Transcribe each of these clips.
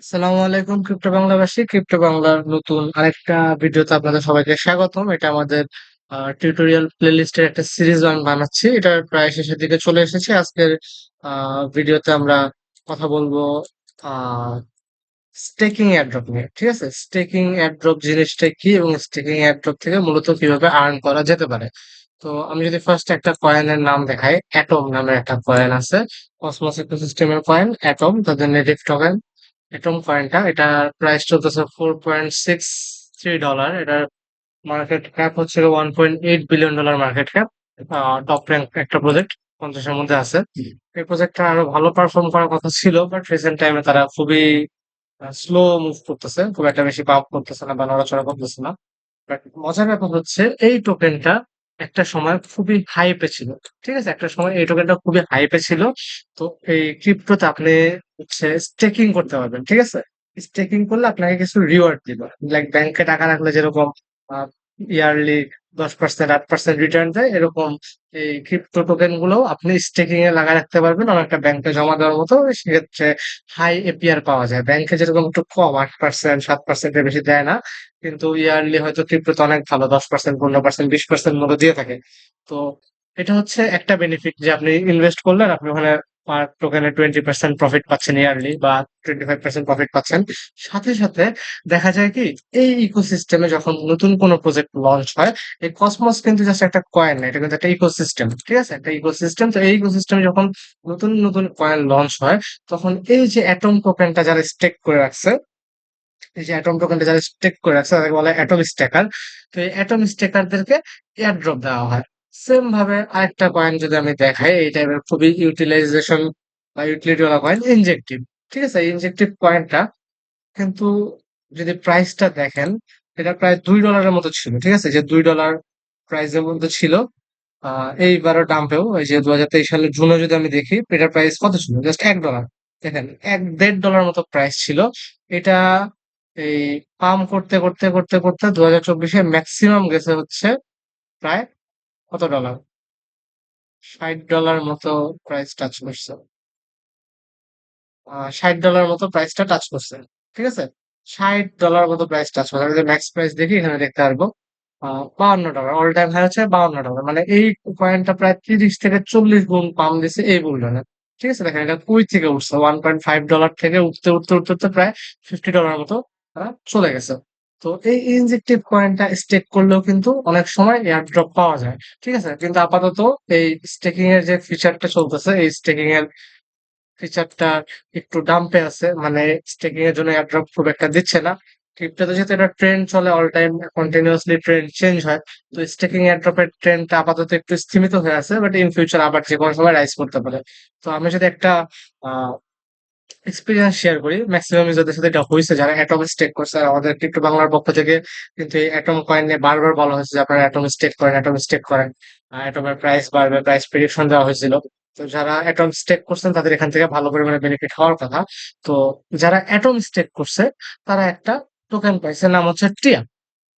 আসসালামু আলাইকুম, crypto বাংলাবাসী। Crypto বাংলার নতুন আরেকটা ভিডিওতে আপনাদের সবাইকে স্বাগতম। এটা আমাদের টিউটোরিয়াল প্লেলিস্টের একটা সিরিজ আমি বানাচ্ছি। এটা প্রায় শেষের দিকে চলে এসেছে। আজকের ভিডিওতে আমরা কথা বলব স্টেকিং এয়ারড্রপ নিয়ে, ঠিক আছে? স্টেকিং এয়ারড্রপ জিনিসটা কি এবং স্টেকিং এয়ারড্রপ থেকে মূলত কীভাবে আর্ন করা যেতে পারে? তো আমি যদি ফার্স্ট একটা কয়েনের নাম দেখাই অ্যাটম নামের একটা কয়েন আছে। কসমস ইকোসিস্টেমের কয়েন অ্যাটম তাদের নেটিভ টোকেন অ্যাটম কয়েনটা এটা প্রাইস চলতেছে four point six three dollar এটার মার্কেট ক্যাপ হচ্ছে one point eight billion dollar market cap top rank একটা প্রজেক্ট পঞ্চাশের মধ্যে আছে। এই প্রজেক্টটা আরও ভালো পারফর্ম করার কথা ছিল বাট রিসেন্ট টাইমে তারা খুবই স্লো মুভ করতেছে। খুব একটা বেশি পাপ করতেছে না বা নড়াচড়া করতেছে না। বাট মজার ব্যাপার হচ্ছে এই টোকেনটা একটা সময় খুবই হাইপে ছিল। ঠিক আছে? একটা সময় এই টোকেনটা খুবই হাইপে ছিল। তো এই ক্রিপ্টোতে আপনি হচ্ছে স্টেকিং করতে পারবেন, ঠিক আছে? স্টেকিং করলে আপনাকে কিছু রিওয়ার্ড দিবে। লাইক ব্যাংকে টাকা রাখলে যেরকম ইয়ারলি দশ পার্সেন্ট আট পার্সেন্ট রিটার্ন দেয়, এরকম এই ক্রিপ্টো টোকেনগুলো আপনি স্টেকিং এ লাগা রাখতে পারবেন অনেকটা ব্যাংকে জমা দেওয়ার মতো, সেক্ষেত্রে হাই এপিআর পাওয়া যায়। ব্যাংকে যেরকম একটু কম, আট পার্সেন্ট সাত পার্সেন্টের বেশি দেয় না, কিন্তু ইয়ারলি হয়তো ক্রিপ্টোতে অনেক ভালো, দশ পার্সেন্ট পনেরো পার্সেন্ট বিশ পার্সেন্ট মতো দিয়ে থাকে। তো এটা হচ্ছে একটা বেনিফিট যে আপনি ইনভেস্ট করলেন আপনি ওখানে পার টোকেনে টোয়েন্টি পার্সেন্ট প্রফিট পাচ্ছেন ইয়ারলি বা টোয়েন্টি ফাইভ পার্সেন্ট প্রফিট পাচ্ছেন। সাথে সাথে দেখা যায় কি, এই ইকোসিস্টেমে যখন নতুন কোনো প্রজেক্ট লঞ্চ হয়, এই কসমস কিন্তু জাস্ট একটা কয়েন না, এটা কিন্তু একটা ইকোসিস্টেম ঠিক আছে? একটা ইকোসিস্টেম তো এই ইকোসিস্টেমে যখন নতুন নতুন কয়েন লঞ্চ হয়, তখন এই যে অ্যাটম টোকেনটা যারা স্টেক করে রাখছে, এই যে অ্যাটম টোকেনটা যারা স্টেক করে রাখছে, তাদেরকে বলা অ্যাটম স্টেকার তো এই অ্যাটম স্টেকারদেরকে এয়ারড্রপ দেওয়া হয়। সেম ভাবে আরেকটা কয়েন যদি আমি দেখাই, এই টাইপের খুবই ইউটিলাইজেশন বা ইউটিলিটি ওয়ালা কয়েন ইনজেক্টিভ ঠিক আছে? ইনজেক্টিভ কয়েনটা কিন্তু যদি প্রাইসটা দেখেন, এটা প্রায় দুই ডলারের মতো ছিল, ঠিক আছে? যে দুই ডলার প্রাইসের মধ্যে ছিল এইবারও ডাম্পেও ওই যে দু হাজার তেইশ সালের জুনে যদি আমি দেখি এটার প্রাইস কত ছিল? জাস্ট এক ডলার দেখেন, এক দেড় ডলার মতো প্রাইস ছিল। এটা এই পাম্প করতে করতে করতে করতে দু হাজার চব্বিশে ম্যাক্সিমাম গেছে হচ্ছে প্রায় কত ডলার ষাট ডলার মতো প্রাইস টাচ করছে। ষাট ডলার মতো প্রাইসটা টাচ করছে, ঠিক আছে? ষাট ডলার মতো প্রাইস টাচ করছে। আমি ম্যাক্স প্রাইস দেখি, এখানে দেখতে পারব। বাউন্ন ডলার অল টাইম হাই হচ্ছে বাউন্ন ডলার মানে এই কয়েনটা প্রায় তিরিশ থেকে চল্লিশ গুণ পাম দিছে এই মূল্যনে ঠিক আছে? দেখেন, এটা কুই থেকে উঠছে? ওয়ান পয়েন্ট ফাইভ ডলার থেকে উঠতে উঠতে উঠতে উঠতে প্রায় ফিফটি ডলার মতো চলে গেছে। তো এই ইনজেক্টিভ কয়েনটা স্টেক করলেও কিন্তু অনেক সময় এয়ার ড্রপ পাওয়া যায়, ঠিক আছে? কিন্তু আপাতত এই স্টেকিং এর যে ফিচারটা চলতেছে, এই স্টেকিং এর ফিচারটা একটু ডাম্পে আছে মানে স্টেকিং এর জন্য এয়ারড্রপ খুব একটা দিচ্ছে না। ক্রিপ্টোতে যেহেতু এটা ট্রেন্ড চলে all time continuously trend change হয়, তো স্টেকিং এয়ারড্রপের ট্রেন্ডটা আপাতত একটু স্থিমিত হয়ে আছে বাট ইন ফিউচার আবার যে কোনো সময় রাইজ করতে পারে। তো আমি যদি একটা এক্সপিরিয়েন্স শেয়ার করি। ম্যাক্সিমাম ইউজারদের সাথে এটা হয়েছে। যারা অ্যাটম স্টেক করছে আর আমাদের ক্রিপ্টো বাংলার পক্ষ থেকে কিন্তু এই অ্যাটম কয়েন নিয়ে বারবার বলা হয়েছে যে আপনারা অ্যাটম স্টেক করেন অ্যাটম স্টেক করেন। অ্যাটমের প্রাইস বাড়বে প্রাইস প্রেডিকশন দেওয়া হয়েছিল। তো যারা অ্যাটম স্টেক করছেন, তাদের এখান থেকে ভালো পরিমাণে বেনিফিট হওয়ার কথা। তো যারা অ্যাটম স্টেক করছে, তারা একটা টোকেন পাইছে, নাম হচ্ছে টিয়া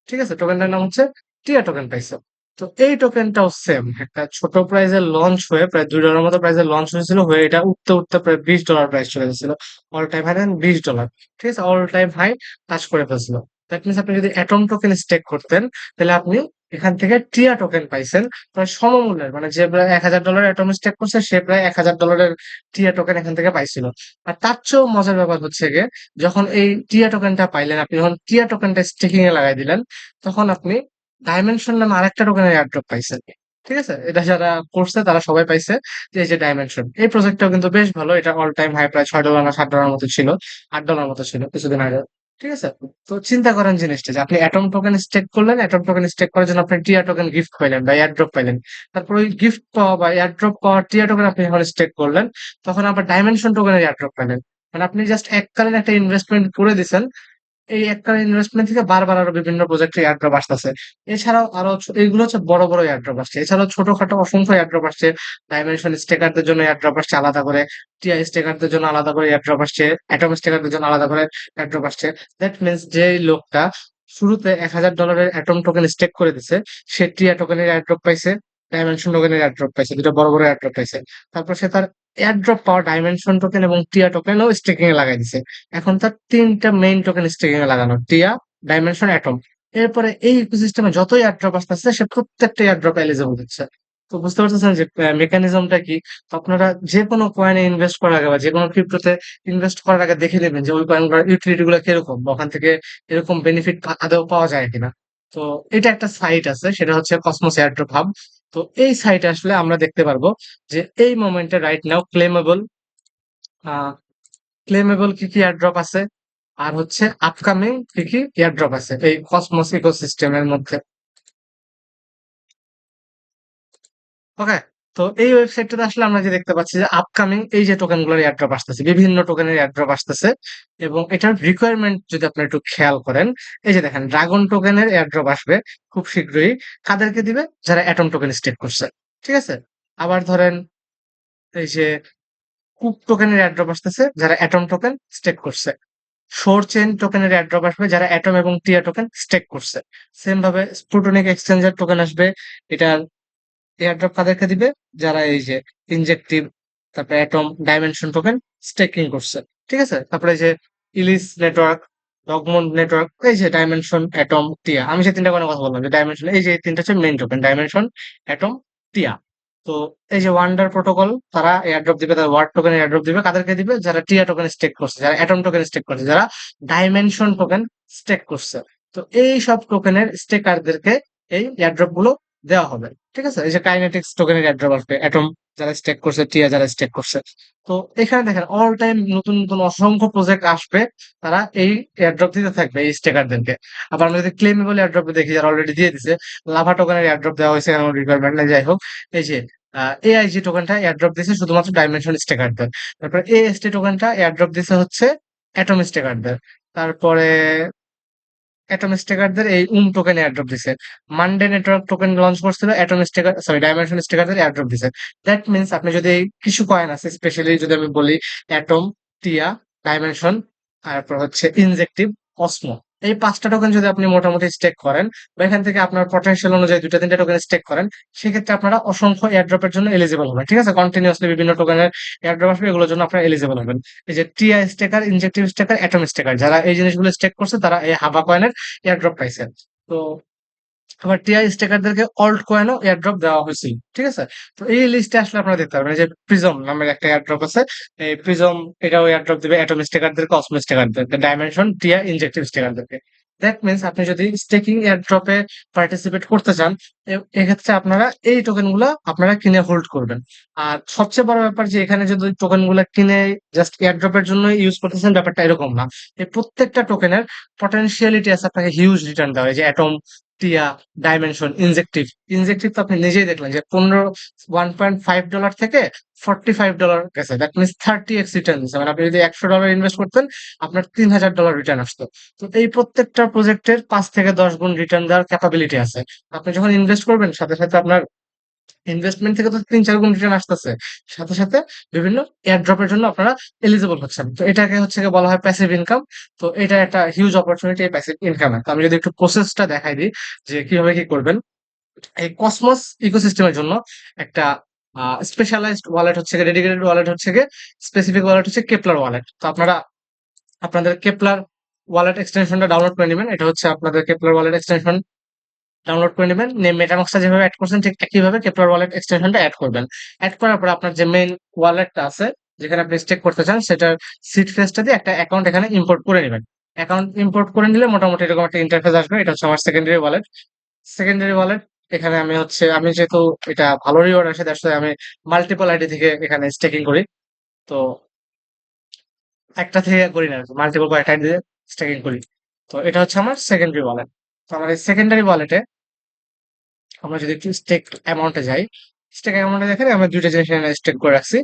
ঠিক আছে? টোকেনটার নাম হচ্ছে টিয়া টোকেন পাইছে। তো এই টোকেনটাও সেম একটা ছোট প্রাইজে লঞ্চ হয়ে প্রায় দুই ডলার মতো প্রাইজে লঞ্চ হয়েছিল, হয়ে এটা উঠতে উঠতে প্রায় বিশ ডলার প্রাইস চলে গেছিল অল টাইম হাই বিশ ডলার ঠিক আছে? অল টাইম হাই টাচ করে ফেলছিল। দ্যাট মিনস আপনি যদি অ্যাটম টোকেন স্টেক করতেন, তাহলে আপনি এখান থেকে টিয়া টোকেন পাইছেন, প্রায় সমমূল্যের মানে যে প্রায় এক হাজার ডলার অ্যাটম স্টেক করছে, সে প্রায় এক হাজার ডলারের টিয়া টোকেন এখান থেকে পাইছিল। আর তার চেয়েও মজার ব্যাপার হচ্ছে গিয়ে, যখন এই টিয়া টোকেনটা পাইলেন, আপনি যখন টিয়া টোকেনটা স্টেকিং এ লাগাই দিলেন, তখন আপনি ডাইমেনশন নামে আরেকটা টোকেনের এয়ারড্রপ পাইছেন ঠিক আছে? এটা যারা করছে, তারা সবাই পাইছে যে, এই যে ডাইমেনশন এই প্রজেক্টটাও কিন্তু বেশ ভালো। এটা অল টাইম হাই প্রায় ছয় ডলার না সাত ডলার মতো ছিল, আট ডলার মতো ছিল কিছুদিন আগে। ঠিক আছে? তো চিন্তা করেন জিনিসটা যে, আপনি অ্যাটম টোকেন স্টেক করলেন অ্যাটম টোকেন স্টেক করার জন্য আপনি টিয়া টোকেন গিফট পাইলেন বা এয়ারড্রপ পাইলেন। তারপর ওই গিফট পাওয়া বা এয়ারড্রপ পাওয়া টিয়া টোকেন আপনি যখন স্টেক করলেন, তখন আবার ডাইমেনশন টোকেনের এয়ারড্রপ পাইলেন। মানে আপনি জাস্ট এককালীন একটা ইনভেস্টমেন্ট করে দিছেন এই একটা ইনভেস্টমেন্ট থেকে বারবার আরও বিভিন্ন প্রজেক্টে এয়ারড্রপ আসতেছে। এছাড়াও আরও এইগুলো হচ্ছে বড় বড় এয়ারড্রপ আসছে। এছাড়াও ছোটখাটো অসংখ্য এয়ারড্রপ আসছে। ডাইমেনশন স্টেকারদের জন্য এয়ারড্রপ আসছে আলাদা করে। টিআই স্টেকারদের জন্য আলাদা করে এয়ারড্রপ আসছে। অ্যাটম স্টেকারদের জন্য আলাদা করে এয়ারড্রপ আসছে। দ্যাট মিনস যে লোকটা শুরুতে এক হাজার ডলারের অ্যাটম টোকেন স্টেক করে দিছে, সে টিয়া টোকেনের এয়ারড্রপ পাইছে ডাইমেনশন টোকেনের এয়ারড্রপ পাইছে, দুটো বড় বড় এয়ারড্রপ পাইছে। তারপর সে তার এয়ারড্রপ পাওয়া ডাইমেনশন টোকেন এবং টিয়া টোকেনও স্টেকিং এ লাগাই দিছে। এখন তার তিনটা মেইন টোকেন স্টেকিং এ লাগানো টিয়া ডাইমেনশন অ্যাটম এরপরে এই ইকোসিস্টেমে যত এয়ারড্রপ আসতেছে, সে প্রত্যেকটা এয়ারড্রপ এলিজিবল হচ্ছে। তো বুঝতে পারতেছেন যে মেকানিজমটা কি? আপনারা যে কোনো কয়েনে ইনভেস্ট করার আগে বা যে কোনো ক্রিপ্টোতে ইনভেস্ট করার আগে দেখে নেবেন যে ওই কয়েনগুলোর ইউটিলিটি গুলো কীরকম বা ওখান থেকে এরকম বেনিফিট আদৌ পাওয়া যায় কিনা। তো এটা একটা সাইট আছে, সেটা হচ্ছে কসমোস এয়ারড্রপ হাব তো এই সাইটে আসলে আমরা দেখতে পারব যে এই মোমেন্টে রাইট নাও ক্লেমেবল ক্লেমেবল কি কি এয়ারড্রপ আছে? আর হচ্ছে আপকামিং কি কি এয়ারড্রপ আছে এই কসমোস ইকোসিস্টেমের মধ্যে? ওকে তো এই ওয়েবসাইটটাতে আসলে আমরা যে দেখতে পাচ্ছি যে আপকামিং এই যে টোকেনগুলোর এয়ারড্রপ আসতেছে, বিভিন্ন টোকেনের এয়ারড্রপ আসতেছে এবং এটার রিকোয়ারমেন্ট যদি আপনারা একটু খেয়াল করেন, এই যে দেখেন ড্রাগন টোকেনের এয়ারড্রপ আসবে খুব শীঘ্রই। কাদেরকে দিবে? যারা অ্যাটম টোকেন স্টেক করছে, ঠিক আছে? আবার ধরেন এই যে কুক টোকেনের এয়ারড্রপ আসতেছে, যারা অ্যাটম টোকেন স্টেক করছে। শোর চেন টোকেনের এয়ারড্রপ আসবে, যারা অ্যাটম এবং টিয়া টোকেন স্টেক করছে। সেম ভাবে স্পুটনিক এক্সচেঞ্জের টোকেন আসবে, এটার এয়ারড্রপ কাদেরকে দিবে, যারা এই যে ইনজেকটিভ তারপরে অ্যাটম ডাইমেনশন টোকেন স্টেকিং করছে। ঠিক আছে? তারপরে যে ইলিস নেটওয়ার্ক ডগমন্ড নেটওয়ার্ক এই যে ডাইমেনশন অ্যাটম টিয়া আমি যে তিনটা কথা বললাম যে ডাইমেনশন এই যে তিনটা হচ্ছে মেইন টোকেন ডাইমেনশন অ্যাটম টিয়া তো এই যে ওয়ান্ডার প্রোটোকল তারা এয়ারড্রপ দিবে তারা ওয়ার্ড টোকেন এয়ারড্রপ দিবে, কাদেরকে দিবে? যারা টিয়া টোকেন স্টেক করছে, যারা অ্যাটম টোকেন স্টেক করছে, যারা ডাইমেনশন টোকেন স্টেক করছে। তো এই সব টোকেনের স্টেকারদেরকে এই এয়ারড্রপগুলো দেওয়া হবে। ঠিক আছে? এই যে কাইনেটিক্স টোকেনের অ্যাটম যারা স্টেক করছে টিয়া যারা স্টেক করছে। তো এখানে দেখেন অল টাইম নতুন নতুন অসংখ্য প্রজেক্ট আসবে, তারা এই এয়ারড্রপ দিতে থাকবে, এই স্টেকারদেরকে আবার আমরা যদি ক্লেমেবল এয়ারড্রপ দেখি, যারা অলরেডি দিয়ে দিছে লাভা টোকেনের এয়ারড্রপ দেওয়া হয়েছে এমন রিকোয়ারমেন্ট যাই হোক। এই যে এআইজি টোকেনটা এয়ারড্রপ দিছে শুধুমাত্র ডাইমেনশন স্টেকারদের তারপর এএসটি টোকেনটা এয়ারড্রপ দিছে হচ্ছে অ্যাটম স্টেকারদের তারপরে অ্যাটম স্টেকারদের এই উম টোকেন এয়ারড্রপ দিছে। মানডে নেটওয়ার্ক টোকেন লঞ্চ করছিল অ্যাটম স্টেকার সরি ডাইমেনশন স্টেকারদের এয়ারড্রপ দিছে। দ্যাট মিনস আপনি যদি কিছু কয়েন আছে স্পেশালি যদি আমি বলি অ্যাটম টিয়া ডাইমেনশন তারপর হচ্ছে ইনজেকটিভ অসমো এই পাঁচটা টোকেন যদি আপনি মোটামুটি স্টেক করেন বা এখান থেকে আপনার পটেনশিয়াল অনুযায়ী দুটা তিনটা টোকেন স্টেক করেন, সেক্ষেত্রে আপনারা অসংখ্য এয়ারড্রপের জন্য এলিজিবল হবেন, ঠিক আছে? কন্টিনিউসলি বিভিন্ন টোকেনের এয়ারড্রপ আসবে, এগুলোর জন্য আপনারা এলিজিবল হবেন। এই যে টিআই স্টেকার ইনজেক্টিভ স্টেকার অ্যাটম স্টেকার যারা এই জিনিসগুলো স্টেক করছে, তারা এই হাবা কয়েনের এয়ারড্রপ পাইছে। তো আবার টিআই স্টেকারদেরকে অল্ট কয়েনও এয়ারড্রপ দেওয়া হয়েছিল, ঠিক আছে? তো এই লিস্টে আসলে আপনারা দেখতে পারবেন যে প্রিজম নামের একটা এয়ারড্রপ আছে, এই প্রিজম এটাও এয়ারড্রপ দিবে অ্যাটম স্টেকারদেরকে অসমো স্টেকারদেরকে ডাইমেনশন টিয়া ইনজেক্টিভ স্টেকারদেরকে দ্যাট মিনস আপনি যদি স্টেকিং এয়ারড্রপে পার্টিসিপেট করতে চান এক্ষেত্রে আপনারা এই টোকেনগুলা আপনারা কিনে হোল্ড করবেন। আর সবচেয়ে বড় ব্যাপার যে এখানে যদি টোকেনগুলা কিনে জাস্ট এয়ারড্রপের জন্য ইউজ করতেছেন, ব্যাপারটা এরকম না। এই প্রত্যেকটা টোকেনের পটেনশিয়ালিটি আছে, আপনাকে হিউজ রিটার্ন দেওয়া হয়, যে অ্যাটম টিয়া ডাইমেনশন ইনজেকটিভ ইনজেকটিভ তো আপনি নিজেই দেখলেন যে পনেরো ওয়ান পয়েন্ট ফাইভ ডলার থেকে ফর্টি ফাইভ ডলার গেছে that means thirty X return মানে আপনি যদি একশো ডলার ইনভেস্ট করতেন, আপনার তিন হাজার ডলার রিটার্ন আসতো। তো এই প্রত্যেকটা প্রজেক্টের পাঁচ থেকে দশ গুণ রিটার্ন দেওয়ার ক্যাপাবিলিটি আছে। আপনি যখন ইনভেস্ট করবেন, সাথে সাথে আপনার ইনভেস্টমেন্ট থেকে তো তিন, চার গুণ রিটার্ন আসতেছে। সাথে সাথে বিভিন্ন এয়ার এয়ারড্রপের জন্য আপনারা এলিজিবল হচ্ছেন। তো এটাকে হচ্ছে বলা হয় প্যাসিভ ইনকাম তো এটা একটা হিউজ অপরচুনিটি এই প্যাসিভ ইনকামের তো আমি যদি একটু প্রসেসটা দেখাই দিই যে কীভাবে কি করবেন। এই কসমস ইকোসিস্টেমের জন্য একটা স্পেশালাইজড ওয়ালেট হচ্ছে ডেডিকেটেড ওয়ালেট হচ্ছে স্পেসিফিক ওয়ালেট হচ্ছে কেপলার ওয়ালেট তো আপনারা, আপনাদের কেপলার ওয়ালেট এক্সটেনশনটা ডাউনলোড করে নেবেন। এটা হচ্ছে আপনাদের কেপলার ওয়ালেট এক্সটেনশন ডাউনলোড করে নেবেন মেটামাক্সটা যেভাবে অ্যাড করছেন, ঠিক একইভাবে কেপলার ওয়ালেট এক্সটেনশনটা অ্যাড করবেন। অ্যাড করার পর আপনার যে মেইন ওয়ালেটটা আছে, যেখানে আপনি স্টেক করতে চান, সেটার সিট ফেসটা দিয়ে একটা অ্যাকাউন্ট এখানে ইম্পোর্ট করে নেবেন। অ্যাকাউন্ট ইম্পোর্ট করে নিলে মোটামুটি এরকম একটা ইন্টারফেস আসবে, এটা হচ্ছে আমার সেকেন্ডারি ওয়ালেট সেকেন্ডারি ওয়ালেট এখানে আমি হচ্ছে, আমি যেহেতু এটা ভালো রিওয়ার্ড আসে দ্যাটস আমি মাল্টিপল আইডি থেকে এখানে স্টেকিং করি। তো একটা থেকে করি না মাল্টিপল কয়েকটা আইডি দিয়ে স্টেকিং করি। তো এটা হচ্ছে আমার সেকেন্ডারি ওয়ালেট তো আমার এই সেকেন্ডারি ওয়ালেটে আমরা যদি একটু স্টেক অ্যামাউন্টে যাই স্টেক অ্যামাউন্টে দেখেন আমরা দুইটা জিনিস এখানে স্টেক করে রাখছি।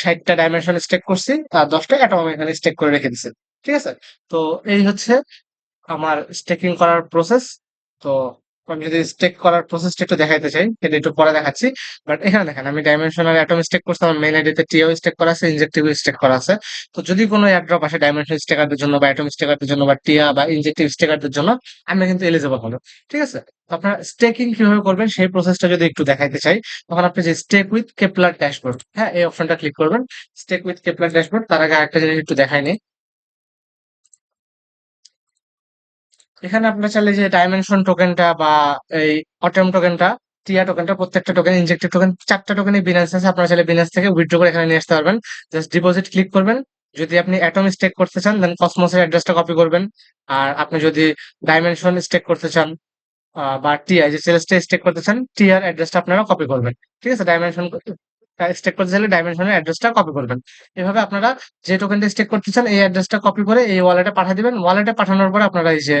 ষাটটা ডাইমেনশন স্টেক করছি, আর দশটা অ্যাটম এখানে স্টেক করে রেখে দিচ্ছি ঠিক আছে? তো এই হচ্ছে আমার স্টেকিং করার প্রসেস তো আমি যদি স্টেক করার প্রসেসটা একটু দেখাইতে চাই এটা একটু পরে দেখাচ্ছি। বাট এখানে দেখেন, আমি ডাইমেনশনাল অ্যাটম স্টেক করছি, আমার মেইন আইডিতে টিও স্টেক করা আছে ইনজেক্টিভ স্টেক করা আছে। তো যদি কোনো এয়ারড্রপ আসে ডাইমেনশন স্টেকারদের জন্য বা অ্যাটম স্টেকারদের জন্য বা টিয়া বা ইনজেক্টিভ স্টেকারদের জন্য, আমি কিন্তু এলিজিবল হলো ঠিক আছে? আপনারা স্টেকিং কীভাবে করবেন, সেই প্রসেসটা যদি একটু দেখাইতে চাই, তখন আপনি যে স্টেক উইথ কেপলার ড্যাশবোর্ড হ্যাঁ এই অপশনটা ক্লিক করবেন। স্টেক উইথ কেপলার ড্যাশবোর্ড তার আগে একটা জিনিস একটু দেখাই নিই এখানে আপনার চাইলে যে ডাইমেনশন টোকেনটা বা এই অটেম টোকেনটা টিয়া টোকেনটা প্রত্যেকটা টোকেন ইনজেক্টিভ টোকেন চারটা টোকেনই বিনান্স আছে, আপনারা চাইলে বিনান্স থেকে উইথড্র করে এখানে নিয়ে আসতে পারবেন। জাস্ট ডিপোজিট ক্লিক করবেন। যদি আপনি অ্যাটম স্টেক করতে চান দেন কসমোসের অ্যাড্রেসটা কপি করবেন। আর আপনি যদি ডাইমেনশন স্টেক করতে চান বা টিআই যে সেলেস্টে স্টেক করতে চান টিআর অ্যাড্রেসটা আপনারা কপি করবেন। ঠিক আছে? ডাইমেনশন স্টেক করতে চাইলে ডাইমেনশনের অ্যাড্রেসটা কপি করবেন। এভাবে আপনারা যে টোকেনটা স্টেক করতে চান, এই অ্যাড্রেসটা কপি করে এই ওয়ালেটে পাঠিয়ে দিবেন। ওয়ালেটে পাঠানোর পর আপনারা এই যে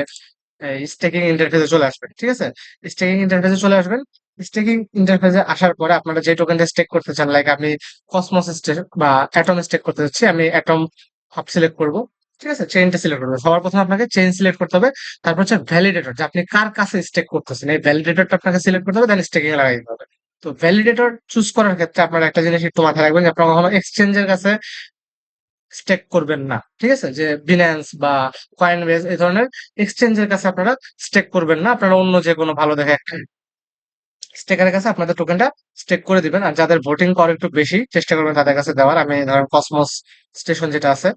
স্টেকিং ইন্টারফেসে চলে আসবেন ঠিক আছে? স্টেকিং ইন্টারফেসে চলে আসবেন। স্টেকিং ইন্টারফেসে আসার পরে আপনারা যে টোকেনটা স্টেক করতে চান লাইক আমি কসমস স্টেক বা অ্যাটম স্টেক করতে চাচ্ছি আমি অ্যাটম হাব সিলেক্ট করব, ঠিক আছে? চেইনটা সিলেক্ট করব। সবার প্রথমে আপনাকে চেইন সিলেক্ট করতে হবে। তারপর হচ্ছে ভ্যালিডেটর যে আপনি কার কাছে স্টেক করতেছেন, এই ভ্যালিডেটরটা আপনাকে সিলেক্ট করতে হবে দেন স্টেকিং লাগাই দিতে হবে। তো ভ্যালিডেটর চুজ করার ক্ষেত্রে আপনার একটা জিনিস একটু মাথায় রাখবেন যে আপনারা কখনো এক্সচেঞ্জের কাছে স্টেক করবেন না, ঠিক আছে? যে বিন্যান্স বা কয়েন বেস এই ধরনের এক্সচেঞ্জের কাছে আপনারা স্টেক করবেন না, আপনারা অন্য যে কোনো ভালো দেখে একটা স্টেকারের কাছে আপনাদের টোকেনটা স্টেক করে দিবেন। আর যাদের ভোটিং পাওয়ার একটু বেশি, চেষ্টা করবেন তাদের কাছে দেওয়ার। আমি ধরেন কসমোস স্টেশন যেটা আছে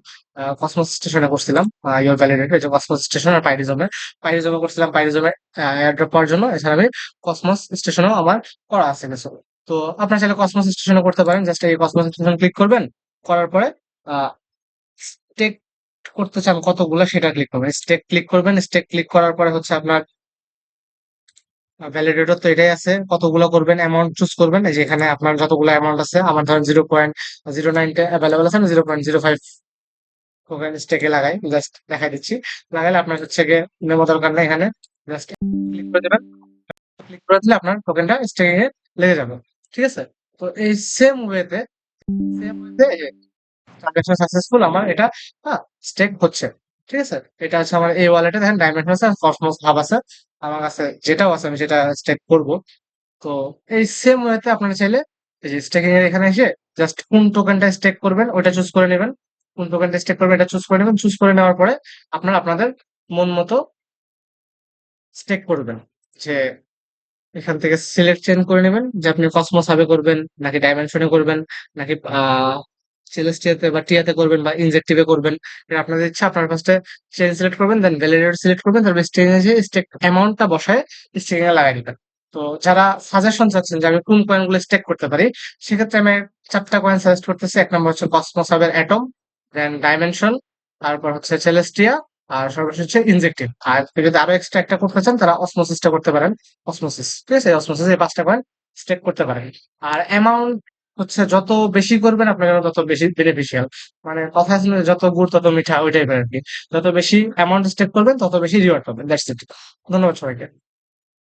কসমোস স্টেশনে করছিলাম ইয়োর ভ্যালিডেটর যে কসমোস স্টেশন আর পাইরিজমে পাইরিজমে করছিলাম পাইরিজমে এয়ারড্রপ পাওয়ার জন্য। এছাড়া আমি কসমোস স্টেশনেও আমার করা আছে কিছু। তো আপনারা চাইলে কসমোস স্টেশনে করতে পারেন। জাস্ট এই কসমোস স্টেশন ক্লিক করবেন, করার পরে স্টেক করতে চান কতগুলো, সেটা ক্লিক করবেন। স্টেক ক্লিক করবেন স্টেক ক্লিক করার পরে হচ্ছে আপনার ভ্যালিডেটর তো এটাই আছে। কতগুলো করবেন অ্যামাউন্ট চুজ করবেন। এই যে এখানে আপনার যতগুলো অ্যামাউন্ট আছে, আমার ধরেন জিরো পয়েন্ট জিরো নাইনটা অ্যাভেলেবল আছে না zero point zero five token স্টেকে লাগাই জাস্ট দেখাই দিচ্ছি। লাগাইলে আপনার হচ্ছে গিয়ে মেমো দরকার নেই এখানে। জাস্ট ক্লিক করে দেবেন। ক্লিক করে দিলে আপনার টোকেনটা স্টেকিং লেগে যাবে। ঠিক আছে? তো এই সেম ওয়েতে সেম ওয়েতে ট্রানজাকশন সাকসেসফুল আমার এটা স্টেক হচ্ছে। ঠিক আছে? এটা হচ্ছে আমার এই ওয়ালেটে দেখেন ডায়মন্ড আছে কসমোস হাব আছে। আমার কাছে যেটাও আছে, আমি যেটা স্টেক করব। তো এই সেম ওয়েতে আপনারা চাইলে এই যে স্টেকিং এর এখানে এসে জাস্ট কোন টোকেনটা স্টেক করবেন, ওইটা চুজ করে নেবেন। কোন টোকেনটা স্টেক করবেন, এটা চুজ করে নেবেন। চুজ করে নেওয়ার পরে আপনারা আপনাদের মন মতো স্টেক করবেন। যে এখান থেকে সিলেক্ট চেঞ্জ করে নেবেন, যে আপনি কসমোস হাবে করবেন, নাকি ডাইমেনশনে করবেন, নাকি সেলেস্টিয়াতে বা টিয়াতে করবেন বা ইনজেক্টিভে করবেন আপনাদের ইচ্ছা আপনার ফার্স্টে চেন সিলেক্ট করবেন দেন ভ্যালিডেটর সিলেক্ট করবেন, তারপর স্টেকিং এ স্টেক অ্যামাউন্টটা বসায় স্টেকিং এ লাগাই দিবেন। তো যারা সাজেশন চাচ্ছেন যে আমি কোন কয়েনগুলো স্টেক করতে পারি, সেক্ষেত্রে আমি চারটা কয়েন সাজেস্ট করতেছি। এক নম্বর হচ্ছে কসমোস হাবের অ্যাটম দেন ডাইমেনশন তারপর হচ্ছে সেলেস্টিয়া আর সর্বশেষ হচ্ছে ইনজেক্টিভ আর যদি আরও এক্সট্রা একটা করতে চান তারা অসমোসিসটা করতে পারেন। অসমোসিস ঠিক আছে? অসমোসিস এই পাঁচটা কয়েন স্টেক করতে পারেন। আর অ্যামাউন্ট হচ্ছে যত বেশি করবেন আপনার জন্য তত বেশি বেনিফিশিয়াল মানে কথা আছে যত গুড় তত মিঠা ওই টাইপের আর কি। যত বেশি অ্যামাউন্ট স্টেক করবেন, তত বেশি রিওয়ার্ড পাবেন দ্যাটস ইট ধন্যবাদ সবাইকে।